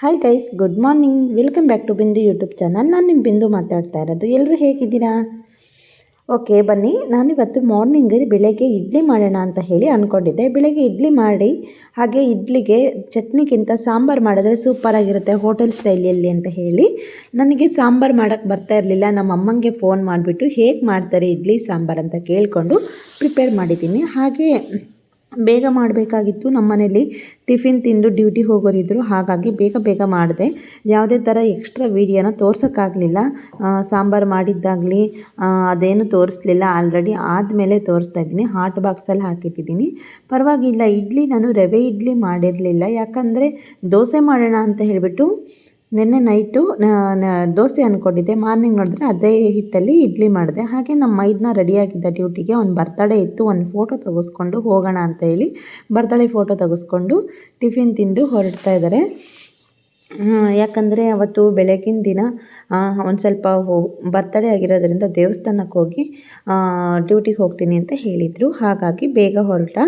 Hi guys good morning welcome back to Bindu YouTube channel ನಾನು ನಿಮ್ಮ ಬಿಂದು ಮಾತಾಡ್ತಾ ಇರೋದು. ಎಲ್ಲರೂ ಹೇಗಿದ್ದೀರಾ? ಓಕೆ ಬನ್ನಿ. ನಾನಿವತ್ತು ಮಾರ್ನಿಂಗ್ ಬೆಳಗ್ಗೆ ಇಡ್ಲಿ ಮಾಡೋಣ ಅಂತ ಹೇಳಿ ಅಂದ್ಕೊಂಡಿದ್ದೆ ಬೆಳಗ್ಗೆ ಇಡ್ಲಿ ಮಾಡಿ, ಹಾಗೆ ಇಡ್ಲಿಗೆ ಚಟ್ನಿಗಿಂತ ಸಾಂಬಾರು ಮಾಡಿದ್ರೆ ಸೂಪರಾಗಿರುತ್ತೆ ಹೋಟೆಲ್ ಸ್ಟೈಲಿಯಲ್ಲಿ ಅಂತ ಹೇಳಿ. ನನಗೆ ಸಾಂಬಾರು ಮಾಡೋಕ್ಕೆ ಬರ್ತಾ ಇರಲಿಲ್ಲ. ನಮ್ಮ ಅಮ್ಮಂಗೆ ಫೋನ್ ಮಾಡಿಬಿಟ್ಟು, ಹೇಗೆ ಮಾಡ್ತಾರೆ ಇಡ್ಲಿ ಸಾಂಬಾರು ಅಂತ ಕೇಳಿಕೊಂಡು ಪ್ರಿಪೇರ್ ಮಾಡಿದ್ದೀನಿ. ಹಾಗೆ ಬೇಗ ಮಾಡಬೇಕಾಗಿತ್ತು ನಮ್ಮ ಮನೇಲಿ ಟಿಫಿನ್ ತಿಂದು ಡ್ಯೂಟಿ ಹೋಗೋರಿದ್ದರು ಹಾಗಾಗಿ ಬೇಗ ಬೇಗ ಮಾಡಿದೆ. ಯಾವುದೇ ಥರ ಎಕ್ಸ್ಟ್ರಾ ವೀಡಿಯೋನ ತೋರ್ಸೋಕ್ಕಾಗಲಿಲ್ಲ. ಸಾಂಬಾರು ಮಾಡಿದ್ದಾಗಲಿ ಅದೇನು ತೋರಿಸ್ಲಿಲ್ಲ. ಆಲ್ರೆಡಿ ಆದಮೇಲೆ ತೋರಿಸ್ತಾ ಇದ್ದೀನಿ. ಹಾಟ್ ಬಾಕ್ಸಲ್ಲಿ ಹಾಕಿಟ್ಟಿದ್ದೀನಿ. ಪರವಾಗಿಲ್ಲ, ಇಡ್ಲಿ ನಾನು ರವೆ ಇಡ್ಲಿ ಮಾಡಿರಲಿಲ್ಲ. ಯಾಕಂದರೆ ದೋಸೆ ಮಾಡೋಣ ಅಂತ ಹೇಳಿಬಿಟ್ಟು ನಿನ್ನೆ ನೈಟು ದೋಸೆ ಅಂದ್ಕೊಂಡಿದ್ದೆ ಮಾರ್ನಿಂಗ್ ನೋಡಿದ್ರೆ ಅದೇ ಹಿಟ್ಟಲ್ಲಿ ಇಡ್ಲಿ ಮಾಡಿದೆ. ಹಾಗೆ ನಮ್ಮ ಮೈದನ ರೆಡಿಯಾಗಿದ್ದ ಡ್ಯೂಟಿಗೆ ಒಂದು ಬರ್ತಡೇ ಇತ್ತು. ಒಂದು ಫೋಟೋ ತೆಗೆಸ್ಕೊಂಡು ಹೋಗೋಣ ಅಂತ ಹೇಳಿ ಬರ್ತಡೇ ಫೋಟೋ ತೆಗೆಸ್ಕೊಂಡು ಟಿಫಿನ್ ತಿಂದು ಹೊರಡ್ತಾ ಇದ್ದಾರೆ. ಯಾಕಂದರೆ ಅವತ್ತು ಬೆಳಗಿನ ದಿನ ಒಂದು ಸ್ವಲ್ಪ ಹೋ, ಬರ್ತಡೇ ಆಗಿರೋದ್ರಿಂದ ದೇವಸ್ಥಾನಕ್ಕೆ ಹೋಗಿ ಡ್ಯೂಟಿಗೆ ಹೋಗ್ತೀನಿ ಅಂತ ಹೇಳಿದರು. ಹಾಗಾಗಿ ಬೇಗ ಹೊರಟ.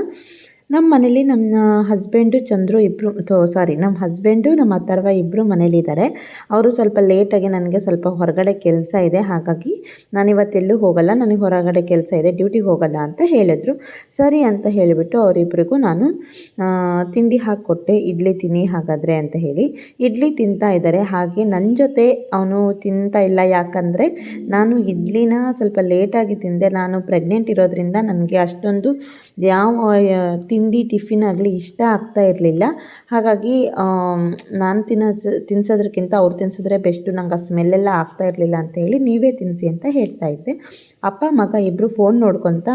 ನಮ್ಮ ಮನೇಲಿ ನಮ್ಮ ಹಸ್ಬೆಂಡು ಚಂದ್ರು ಇಬ್ಬರು ಸಾರಿ ನಮ್ಮ ಹಸ್ಬೆಂಡು ನಮ್ಮ ಅಥರ್ವ ಇಬ್ಬರು ಮನೇಲಿದ್ದಾರೆ ಅವರು ಸ್ವಲ್ಪ ಲೇಟಾಗಿ ನನಗೆ ಸ್ವಲ್ಪ ಹೊರಗಡೆ ಕೆಲಸ ಇದೆ. ಹಾಗಾಗಿ ನಾನು ಇವತ್ತೆಲ್ಲೂ ಹೋಗಲ್ಲ. ನನಗೆ ಹೊರಗಡೆ ಕೆಲಸ ಇದೆ. ಡ್ಯೂಟಿಗೆ ಹೋಗಲ್ಲ ಅಂತ ಹೇಳಿದ್ರು. ಸರಿ ಅಂತ ಹೇಳಿಬಿಟ್ಟು ಅವರಿಬ್ಬರಿಗೂ ನಾನು ತಿಂಡಿ ಹಾಕಿಕೊಟ್ಟೆ. ಇಡ್ಲಿ ತಿನ್ನಿ ಹಾಗಾದರೆ ಅಂತ ಹೇಳಿ. ಇಡ್ಲಿ ತಿಂತಾ ಇದ್ದಾರೆ ಹಾಗೆ ನನ್ನ ಜೊತೆ ಅವನು ತಿಂತಾ ಇಲ್ಲ. ಯಾಕಂದರೆ ನಾನು ಇಡ್ಲಿನ ಸ್ವಲ್ಪ ಲೇಟಾಗಿ ತಿಂದೆ. ನಾನು ಪ್ರೆಗ್ನೆಂಟ್ ಇರೋದ್ರಿಂದ ನನಗೆ ಅಷ್ಟೊಂದು ಯಾವ ತಿಂಡಿ ಟಿಫಿನ್ ಆಗಲಿ ಇಷ್ಟ ಆಗ್ತಾ ಇರಲಿಲ್ಲ. ಹಾಗಾಗಿ ನಾನು ತಿನ್ನೋದು ತಿನ್ಸೋದ್ರಕ್ಕಿಂತ ಅವ್ರು ತಿನ್ಸಿದ್ರೆ ಬೆಸ್ಟು ನಂಗೆ ಆ ಸ್ಮೆಲ್ಲೆಲ್ಲ ಆಗ್ತಾ ಇರಲಿಲ್ಲ ಅಂತ ಹೇಳಿ ನೀವೇ ತಿನ್ನಿಸಿ ಅಂತ ಹೇಳ್ತಾ ಇದ್ದೆ. ಅಪ್ಪ, ಮಗ ಇಬ್ಬರು ಫೋನ್ ನೋಡ್ಕೊತ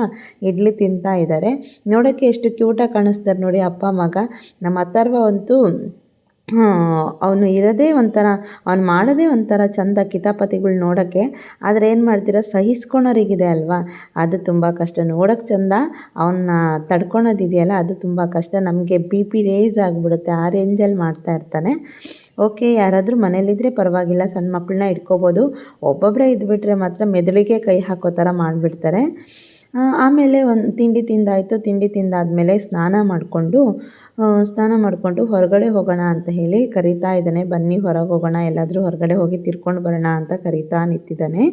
ಇಡ್ಲಿ ತಿಂತಾ ಇದ್ದಾರೆ ನೋಡೋಕ್ಕೆ ಎಷ್ಟು ಕ್ಯೂಟಾಗಿ ಕಾಣಿಸ್ತಾರೆ ನೋಡಿ ಅಪ್ಪ, ಮಗ. ನಮ್ಮ ಅಥರ್ವ ಅಂತೂ ಅವನು ಇರೋದೇ ಒಂಥರ, ಅವ್ನು ಮಾಡೋದೇ ಒಂಥರ ಚಂದ ಕಿತಾಪತಿಗಳು ನೋಡೋಕ್ಕೆ, ಆದರೆ ಏನು ಮಾಡ್ತೀರ, ಸಹಿಸ್ಕೊಳೋರಿಗಿದೆ ಅಲ್ವಾ? ಅದು ತುಂಬ ಕಷ್ಟ. ನೋಡೋಕ್ಕೆ ಚಂದ ಅವನ್ನ ತಡ್ಕೊಳೋದಿದೆಯಲ್ಲ, ಅದು ತುಂಬ ಕಷ್ಟ. ನಮಗೆ ಬಿ ಪಿ ರೇಸ್ ಆಗಿಬಿಡುತ್ತೆ, ಆ ರೇಂಜಲ್ಲಿ ಮಾಡ್ತಾ ಇರ್ತಾನೆ. ಓಕೆ, ಯಾರಾದರೂ ಮನೇಲಿದ್ದರೆ ಪರವಾಗಿಲ್ಲ, ಸಣ್ಣ ಮಕ್ಕಳನ್ನ ಇಟ್ಕೋಬೋದು ಒಬ್ಬೊಬ್ಬರೇ ಇದ್ಬಿಟ್ರೆ ಮಾತ್ರ ಮೆದುಳಿಗೆ ಕೈ ಹಾಕೋ ಥರ ಮಾಡಿಬಿಡ್ತಾರೆ. ಆಮೇಲೆ ಒಂದು ತಿಂಡಿ ತಿಂದಾಯಿತು. ತಿಂಡಿ ತಿಂದಾದಮೇಲೆ ಸ್ನಾನ ಮಾಡಿಕೊಂಡು ಸ್ನಾನ ಮಾಡಿಕೊಂಡು ಹೊರಗಡೆ ಹೋಗೋಣ ಅಂತ ಹೇಳಿ ಕರೀತಾ ಇದ್ದಾನೆ. ಬನ್ನಿ, ಹೊರಗೆ ಹೋಗೋಣ. ಎಲ್ಲಾದರೂ ಹೊರಗಡೆ ಹೋಗಿ ತಿರ್ಕೊಂಡು ಬರೋಣ ಅಂತ ಕರೀತಾ ನಿಂತಿದ್ದಾನೆ.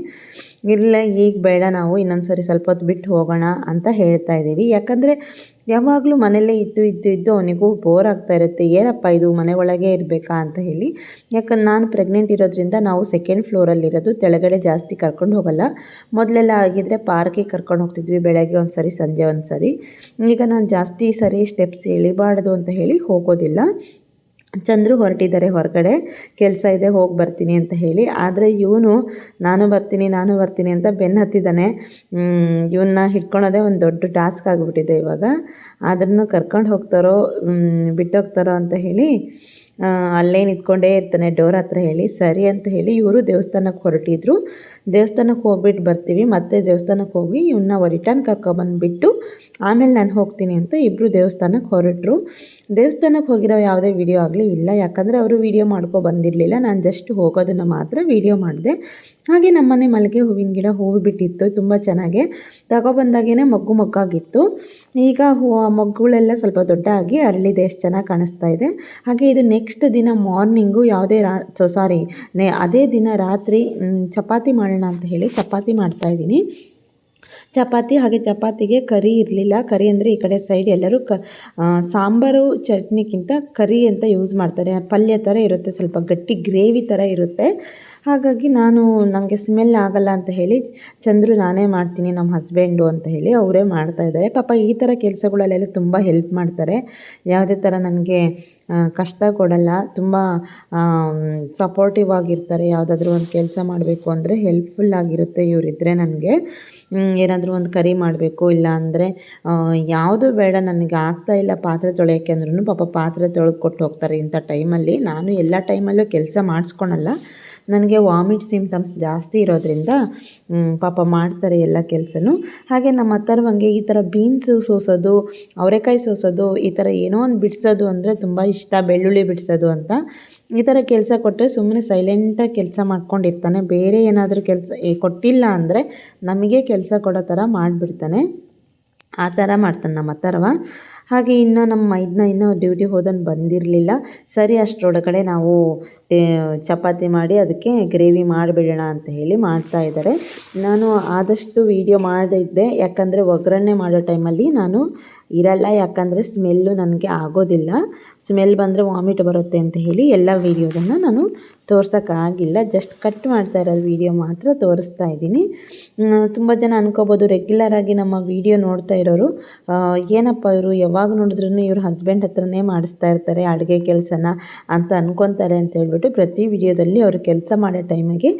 ಇಲ್ಲ, ಈಗ ಬೇಡ, ನಾವು ಇನ್ನೊಂದು ಸರಿ ಸ್ವಲ್ಪ ಹೊತ್ತು ಬಿಟ್ಟು ಹೋಗೋಣ ಅಂತ ಹೇಳ್ತಾ ಇದ್ದೀವಿ. ಯಾಕಂದರೆ ಯಾವಾಗಲೂ ಮನೆಯಲ್ಲೇ ಇದ್ದು ಇದ್ದು ಇದ್ದು ಅವನಿಗೂ ಬೋರ್ ಆಗ್ತಾ ಇರುತ್ತೆ. ಏನಪ್ಪ ಇದು, ಮನೆ ಒಳಗೆ ಇರಬೇಕಾ ಅಂತ ಹೇಳಿ. ಯಾಕಂದ್ರೆ ನಾನು ಪ್ರೆಗ್ನೆಂಟ್ ಇರೋದ್ರಿಂದ ನಾವು ಸೆಕೆಂಡ್ ಫ್ಲೋರಲ್ಲಿರೋದು ತೆಳಗಡೆ ಜಾಸ್ತಿ ಕರ್ಕೊಂಡು ಹೋಗಲ್ಲ. ಮೊದಲೆಲ್ಲ ಆಗಿದ್ದರೆ ಪಾರ್ಕಿಗೆ ಕರ್ಕೊಂಡು ಹೋಗ್ತಿದ್ವಿ. ಬೆಳಗ್ಗೆ ಒಂದು ಸರಿ ಸಂಜೆ ಒಂದು ಸರಿ ಈಗ ನಾನು ಜಾಸ್ತಿ ಸರಿ ಸ್ಟೆಪ್ಸ್ ಇಳಿಬಾರ್ದು ಅಂತ ಹೇಳಿ ಹೋಗೋದಿಲ್ಲ. ಚಂದ್ರು ಹೊರಟಿದ್ದಾರೆ ಹೊರಗಡೆ. ಕೆಲಸ ಇದೆ, ಹೋಗಿ ಬರ್ತೀನಿ ಅಂತ ಹೇಳಿ. ಆದರೆ ಇವನು, ನಾನು ಬರ್ತೀನಿ ನಾನು ಬರ್ತೀನಿ ಅಂತ ಬೆನ್ನು ಹತ್ತಿದ್ದಾನೆ. ಇವನ್ನ ಹಿಡ್ಕೊಳೋದೇ ಒಂದು ದೊಡ್ಡ ಟಾಸ್ಕ್ ಆಗಿಬಿಟ್ಟಿದೆ ಇವಾಗ. ಆದ್ರೂ ಕರ್ಕೊಂಡು ಹೋಗ್ತಾರೋ ಬಿಟ್ಟೋಗ್ತಾರೋ ಅಂತ ಹೇಳಿ ಅಲ್ಲೇ ನಿಂತ್ಕೊಂಡೇ ಇರ್ತಾನೆ, ಡೋರ್ ಹತ್ರ ಹೇಳಿ, ಸರಿ ಅಂತ ಹೇಳಿ ಇವರು ದೇವಸ್ಥಾನಕ್ಕೆ ಹೊರಟಿದ್ರು. ದೇವಸ್ಥಾನಕ್ಕೆ ಹೋಗ್ಬಿಟ್ಟು ಬರ್ತೀವಿ. ಮತ್ತೆ ದೇವಸ್ಥಾನಕ್ಕೆ ಹೋಗಿ ಇವನ್ನ ರಿಟರ್ನ್ ಕರ್ಕೊಬಂದ್ಬಿಟ್ಟು ಆಮೇಲೆ ನಾನು ಹೋಗ್ತೀನಿ ಅಂತ ಇಬ್ಬರು ದೇವಸ್ಥಾನಕ್ಕೆ ಹೊರಟರು. ದೇವಸ್ಥಾನಕ್ಕೆ ಹೋಗಿರೋ ಯಾವುದೇ ವಿಡಿಯೋ ಆಗಲಿ ಇಲ್ಲ. ಯಾಕಂದರೆ ಅವರು ವೀಡಿಯೋ ಮಾಡ್ಕೊ ಬಂದಿರಲಿಲ್ಲ. ನಾನು ಜಸ್ಟ್ ಹೋಗೋದನ್ನು ಮಾತ್ರ ವಿಡಿಯೋ ಮಾಡಿದೆ. ಹಾಗೆ ನಮ್ಮನೆ ಮಲ್ಲಿಗೆ ಹೂವಿನ ಗಿಡ ಹೂವು ಬಿಟ್ಟಿತ್ತು. ತುಂಬ ಚೆನ್ನಾಗೆ. ತಗೊಬಂದಾಗೇ ಮಗ್ಗು ಮಗ್ಗಾಗಿತ್ತು. ಈಗ ಹೂ ಮಗ್ಗುಗಳೆಲ್ಲ ಸ್ವಲ್ಪ ದೊಡ್ಡ ಆಗಿ ಅರಳಿದೆ. ಎಷ್ಟು ಚೆನ್ನಾಗಿ ಕಾಣಿಸ್ತಾ ಇದೆ. ಹಾಗೆ ಇದು ನೆಕ್ಸ್ಟ್ ದಿನ ಮಾರ್ನಿಂಗು ಯಾವುದೇ ರಾ ಸಾರಿ ಅದೇ ದಿನ ರಾತ್ರಿ ಚಪಾತಿ ಮಾಡೋಣ ಅಂತ ಹೇಳಿ ಚಪಾತಿ ಮಾಡ್ತಾಯಿದ್ದೀನಿ ಚಪಾತಿ ಹಾಗೆ ಚಪಾತಿಗೆ ಕರಿ ಇರಲಿಲ್ಲ. ಕರಿ ಅಂದರೆ ಈ ಕಡೆ ಸೈಡ್ ಎಲ್ಲರೂ ಕ ಸಾಂಬಾರು ಚಟ್ನಿಗಿಂತ ಕರಿ ಅಂತ ಯೂಸ್ ಮಾಡ್ತಾರೆ. ಪಲ್ಯ ಥರ ಇರುತ್ತೆ. ಸ್ವಲ್ಪ ಗಟ್ಟಿ ಗ್ರೇವಿ ಥರ ಇರುತ್ತೆ. ಹಾಗಾಗಿ ನಾನು ನನಗೆ ಸ್ಮೆಲ್ ಆಗಲ್ಲ ಅಂತ ಹೇಳಿ ಚಂದ್ರು ನಾನೇ ಮಾಡ್ತೀನಿ ನಮ್ಮ ಹಸ್ಬೆಂಡು ಅಂತ ಹೇಳಿ ಅವರೇ ಮಾಡ್ತಾಯಿದ್ದಾರೆ ಪಾಪ ಈ ಥರ ಕೆಲಸಗಳಲ್ಲೆಲ್ಲ ತುಂಬ ಹೆಲ್ಪ್ ಮಾಡ್ತಾರೆ. ಯಾವುದೇ ಥರ ನನಗೆ ಕಷ್ಟ ಕೊಡಲ್ಲ. ತುಂಬ ಸಪೋರ್ಟಿವ್ ಆಗಿರ್ತಾರೆ. ಯಾವುದಾದ್ರೂ ಒಂದು ಕೆಲಸ ಮಾಡಬೇಕು ಅಂದರೆ ಹೆಲ್ಪ್ಫುಲ್ ಆಗಿರುತ್ತೆ ಇವರಿದ್ದರೆ ನನಗೆ. ಏನಾದರೂ ಒಂದು ಕರಿ ಮಾಡಬೇಕು, ಇಲ್ಲ ಅಂದರೆ ಯಾವುದು ಬೇಡ, ನನಗೆ ಆಗ್ತಾ ಇಲ್ಲ ಪಾತ್ರೆ ತೊಳೆಯೋಕ್ಕೆ ಅಂದ್ರೂ ಪಾಪ ಪಾತ್ರೆ ತೊಳೆದು ಕೊಟ್ಟು ಹೋಗ್ತಾರೆ ಇಂಥ ಟೈಮಲ್ಲಿ ನಾನು ಎಲ್ಲ ಟೈಮಲ್ಲೂ ಕೆಲಸ ಮಾಡಿಸ್ಕೊಳಲ್ಲ. ನನಗೆ ವಾಮಿಟ್ ಸಿಂಪ್ಟಮ್ಸ್ ಜಾಸ್ತಿ ಇರೋದ್ರಿಂದ ಪಾಪ ಮಾಡ್ತಾರೆ ಎಲ್ಲ ಕೆಲಸನೂ. ಹಾಗೆ ನಮ್ಮ ಅತ್ತರವಂಗೆ ಈ ಥರ ಬೀನ್ಸು ಸೋಸೋದು, ಅವರೆಕಾಯಿ ಸೋಸೋದು, ಈ ಥರ ಏನೋ ಒಂದು ಬಿಡಿಸೋದು ಅಂದರೆ ತುಂಬ ಇಷ್ಟ, ಬೆಳ್ಳುಳ್ಳಿ ಬಿಡಿಸೋದು ಅಂತ. ಈ ಥರ ಕೆಲಸ ಕೊಟ್ಟರೆ ಸುಮ್ಮನೆ ಸೈಲೆಂಟಾಗಿ ಕೆಲಸ ಮಾಡ್ಕೊಂಡಿರ್ತಾನೆ. ಬೇರೆ ಏನಾದರೂ ಕೆಲಸ ಕೊಟ್ಟಿಲ್ಲ ಅಂದರೆ ನಮಗೆ ಕೆಲಸ ಕೊಡೋ ಥರ ಮಾಡಿಬಿಡ್ತಾನೆ. ಆ ಥರ ಮಾಡ್ತಾನೆ ನಮ್ಮ ಅಥರ್ವ ಹಾಗೆ ಇನ್ನು ನಮ್ಮ ಮೈದ್ನ ಇನ್ನೂ ಡ್ಯೂಟಿ ಹೋದನ್ ಬಂದಿರಲಿಲ್ಲ. ಸರಿ, ಅಷ್ಟರೊಳಗಡೆ ನಾವು ಚಪಾತಿ ಮಾಡಿ ಅದಕ್ಕೆ ಗ್ರೇವಿ ಮಾಡಿಬಿಡೋಣ ಅಂತ ಹೇಳಿ ಮಾಡ್ತಾ ಇದ್ದಾರೆ. ನಾನು ಆದಷ್ಟು ವೀಡಿಯೋ ಮಾಡಿದ್ದೆ ಯಾಕಂದರೆ ಒಗ್ಗರಣೆ ಮಾಡೋ ಟೈಮಲ್ಲಿ ನಾನು ಇರಲ್ಲ, ಯಾಕಂದರೆ ಸ್ಮೆಲ್ಲು ನನಗೆ ಆಗೋದಿಲ್ಲ. ಸ್ಮೆಲ್ ಬಂದರೆ ವಾಮಿಟ್ ಬರುತ್ತೆ ಅಂತ ಹೇಳಿ ಎಲ್ಲ ವೀಡಿಯೋದನ್ನು ನಾನು ತೋರ್ಸೋಕ್ಕಾಗಿಲ್ಲ. ಜಸ್ಟ್ ಕಟ್ ಮಾಡ್ತಾ ಇರೋದು ವೀಡಿಯೋ ಮಾತ್ರ ತೋರಿಸ್ತಾ ಇದ್ದೀನಿ. ತುಂಬ ಜನ ಅನ್ಕೋಬೋದು ರೆಗ್ಯುಲರ್ ಆಗಿ ನಮ್ಮ ವೀಡಿಯೋ ನೋಡ್ತಾ ಇರೋರು. ಏನಪ್ಪ ಇವರು ಯಾವಾಗ ನೋಡಿದ್ರು ಇವ್ರ ಹಸ್ಬೆಂಡ್ ಹತ್ರನೇ ಮಾಡಿಸ್ತಾ ಇರ್ತಾರೆ, ಅಡುಗೆ ಕೆಲಸನ ಅಂತ ಅನ್ಕೊತಾರೆ ಅಂತ ಹೇಳ್ಬಿಟ್ಟು ಪ್ರತಿ ವಿಡಿಯೋದಲ್ಲಿ ಅವರು ಕೆಲಸ ಮಾಡೋ ಟೈಮಿಗೆ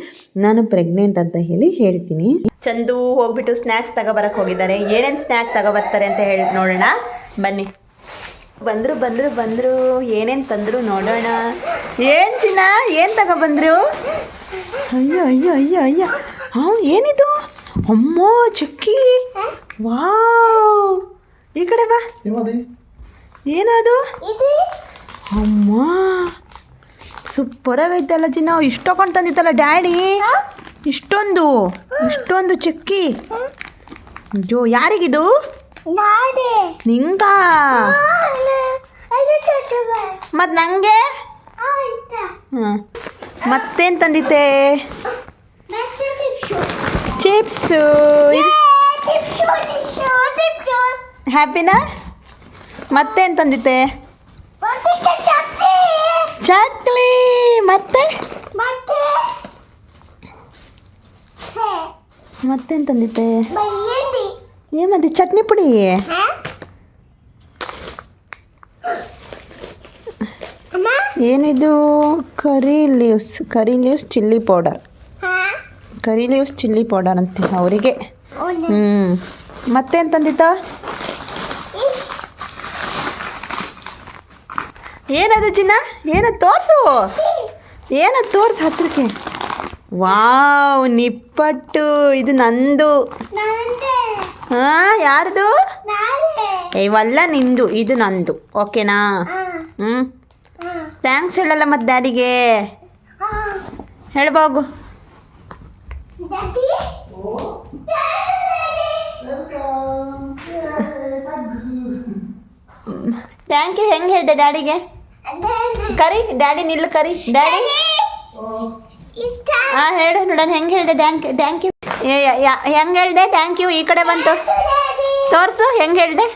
ನಾನು ಪ್ರೆಗ್ನೆಂಟ್ ಅಂತ ಹೇಳಿ ಹೇಳ್ತೀನಿ. ಚಂದು ಹೋಗ್ಬಿಟ್ಟು ಸ್ನ್ಯಾಕ್ಸ್ ತಗೋಬರಕ್ಕೆ ಹೋಗಿದ್ದಾರೆ. ಏನೇನು ಸ್ನ್ಯಾಕ್ ತಗೋಬರ್ತಾರೆ ಅಂತ ಹೇಳಿ ನೋಡೋಣ. ಬನ್ನಿ. ಬಂದರು ಬಂದರು ಬಂದರು. ಏನೇನು ತಂದರು ನೋಡೋಣ. ಏನು ಚಿನ್ನ? ಏನು ತಗೊಬಂದ್ರು ಅಯ್ಯೋ ಅಯ್ಯೋ ಅಯ್ಯೋ ಅಯ್ಯೋ. ಹಾಂ ಏನಿದು? ಅಮ್ಮ ಚಕ್ಕಿ. ವಾವ್. ಈ ಕಡೆ ಬಾ. ಏನದು? ಅಮ್ಮ. ಸೂಪರಾಗೈತಲ್ಲ ಚಿನ್ನ. ಇಷ್ಟೊಂದು ತಂದಿತ್ತಲ್ಲ ಡ್ಯಾಡಿ. ಇಷ್ಟೊಂದು. ಇಷ್ಟೊಂದು ಚಕ್ಕಿ. ಅಯ್ಯೋ ಯಾರಿಗಿದು? ನಿಂಗ? ಮತ್ತು ನನಗೆ ಮತ್ತೇನ್ ತಂದಿತ್ತೆ ಚಿಪ್ಸು. ಹ್ಯಾಪಿನಾ? ಮತ್ತೇನು ತಂದಿತ್ತೆ ಚಕ್ಲಿ ಮತ್ತೆ? ಮತ್ತೇನು ತಂದಿತ್ತೆ ಏನು ಮತ್ತೆ ಚಟ್ನಿ ಪುಡಿ? ಏನಿದು? Curry leaves curry leaves chilli powder. Curry leaves chilli powder ಅಂತೆ ಅವರಿಗೆ. ಹ್ಞೂ ಮತ್ತೇನು ತಂದಿತ್ತ ಏನದು ಚಿನ್ನ? ಏನದು ತೋರಿಸು? ಏನದು ತೋರಿಸು ಹತ್ರಕ್ಕೆ? ವಾವ್ ನಿಪ್ಪಟ್ಟು. ಇದು ನಂದು. ಹಾಂ ಯಾರ್ದು? ಇವಲ್ಲ ನಿಂದು ಇದು ನಂದು ಓಕೆನಾ? ಹ್ಞೂ ಥ್ಯಾಂಕ್ಸ್ ಹೇಳಲ್ಲ ಮತ್ತು ಡ್ಯಾಡಿಗೆ. ಹೇಳ್ಬೋಗು ಥ್ಯಾಂಕ್ ಯು ಹೆಂಗೆ ಹೇಳಿದೆ ಡ್ಯಾಡಿಗೆ? ಕರಿ ಡ್ಯಾಡಿ ನಿಲ್ಲು ಕರಿ. ಡ್ಯಾಡಿ? ಹಾಂ ಹೇಳು ನೋಡೋಣ ಹೆಂಗೆ ಹೇಳಿದೆ ಯು ಥ್ಯಾಂಕ್ ಯು ಹೆಂಗೆ ಹೇಳಿದೆ? ಥ್ಯಾಂಕ್ ಯು ಈ ಕಡೆ ಬಂತು. ತೋರಿಸು ಹೆಂಗೆ ಹೇಳಿದೆ?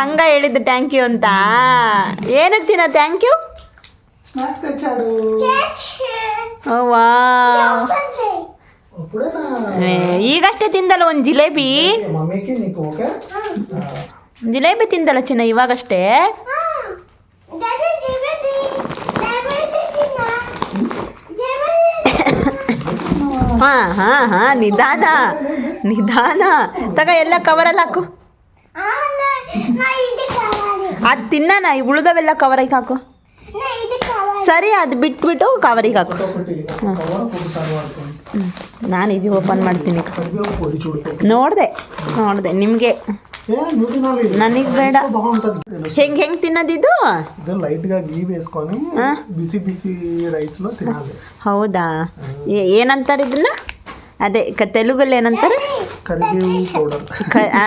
ಹಂಗ ಹೇಳಿದ್ದು ಥ್ಯಾಂಕ್ ಯು ಅಂತ. ಏನಕ್ಕೆ ತಿನ್ನ ಥ್ಯಾಂಕ್ ಯು ಈಗಷ್ಟೇ ತಿಂದಲ್ಲ ಒಂದು ಜಿಲೇಬಿ? ಜಿಲೇಬಿ ತಿಂದಲ್ಲ ಚಿನ್ನ ಇವಾಗಷ್ಟೇ? ಹಾಂ ಹಾಂ ಹಾಂ, ನಿಧಾನ ನಿಧಾನ. ತಗ ಎಲ್ಲ ಕವರಲ್ಲಿ ಹಾಕು. ಅದು ತಿನ್ನಣ ಉಳಿದವೆಲ್ಲ ಕವರಿಗೆ ಹಾಕು. ಸರಿ, ಅದು ಬಿಟ್ಬಿಟ್ಟು ಕವರಿಗೆ ಹಾಕು. ನಾನು ಇದು ಓಪನ್ ಮಾಡ್ತೀನಿ. ನೋಡಿದೆ ನೋಡಿದೆ ನಿಮಗೆ. ನನಗೆ ಬೇಡ. ಹೆಂಗೆ ಹೆಂಗೆ ತಿನ್ನೋದಿದ್ದು ಬಿಸಿ ಬಿಸಿ ರೈಸ್ ಹೌದಾ ಏನಂತಾರೆ ಇದನ್ನ? ಅದೇ ಕ ತೆಲುಗಲ್ಲಿ ಏನಂತಾರೆ?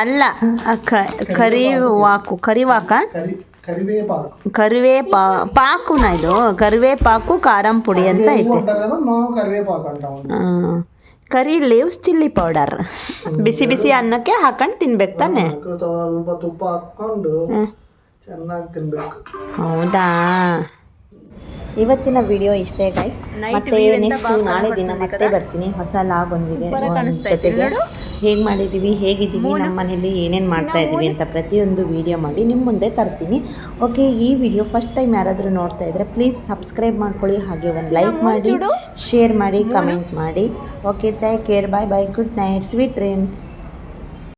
ಅಲ್ಲ ಕರಿವಾಕು ಕರಿವಾಕ? ಕರಿವೇ ಪಾಕು ನಾ ಇದು ಕರಿವೇಪಾಕು ಖಾರಂ ಪುಡಿ ಅಂತ ಐತೆ. Curry leaves chilli powder. ಬಿಸಿ ಬಿಸಿ ಅನ್ನಕ್ಕೆ ಹಾಕೊಂಡು ತಿನ್ಬೇಕು ತಾನೆ? ಸ್ವಲ್ಪ ತುಪ್ಪ ಹಾಕೊಂಡು ಚೆನ್ನಾಗಿ ತಿನ್ಬೇಕು. ಹೌದಾ? ಇವತ್ತಿನ ವಿಡಿಯೋ ಇಷ್ಟೇ ಗೈಸ್ ಮತ್ತೆ ನೆಕ್ಸ್ಟ್ ನಾಳೆ ದಿನ ಮತ್ತೆ ಬರ್ತೀನಿ. ಹೊಸ ಲಾಗ್ ಒಂದಿದೆ. ಹೇಗೆ ಮಾಡಿದ್ದೀವಿ ಹೇಗಿದ್ದೀವಿ ನಮ್ಮ ಮನೇಲಿ ಏನೇನು ಮಾಡ್ತಾ ಇದ್ದೀವಿ ಅಂತ ಪ್ರತಿಯೊಂದು ವಿಡಿಯೋ ಮಾಡಿ ನಿಮ್ಮ ಮುಂದೆ ತರ್ತೀನಿ. ಓಕೆ ಈ ವಿಡಿಯೋ ಫಸ್ಟ್ ಟೈಮ್ ಯಾರಾದರೂ ನೋಡ್ತಾ ಇದ್ದರೆ ಪ್ಲೀಸ್ ಸಬ್ಸ್ಕ್ರೈಬ್ ಮಾಡ್ಕೊಳ್ಳಿ ಹಾಗೆ ಒಂದು ಲೈಕ್ ಮಾಡಿ ಶೇರ್ ಮಾಡಿ ಕಮೆಂಟ್ ಮಾಡಿ. Okay thank care bye bye good night sweet dreams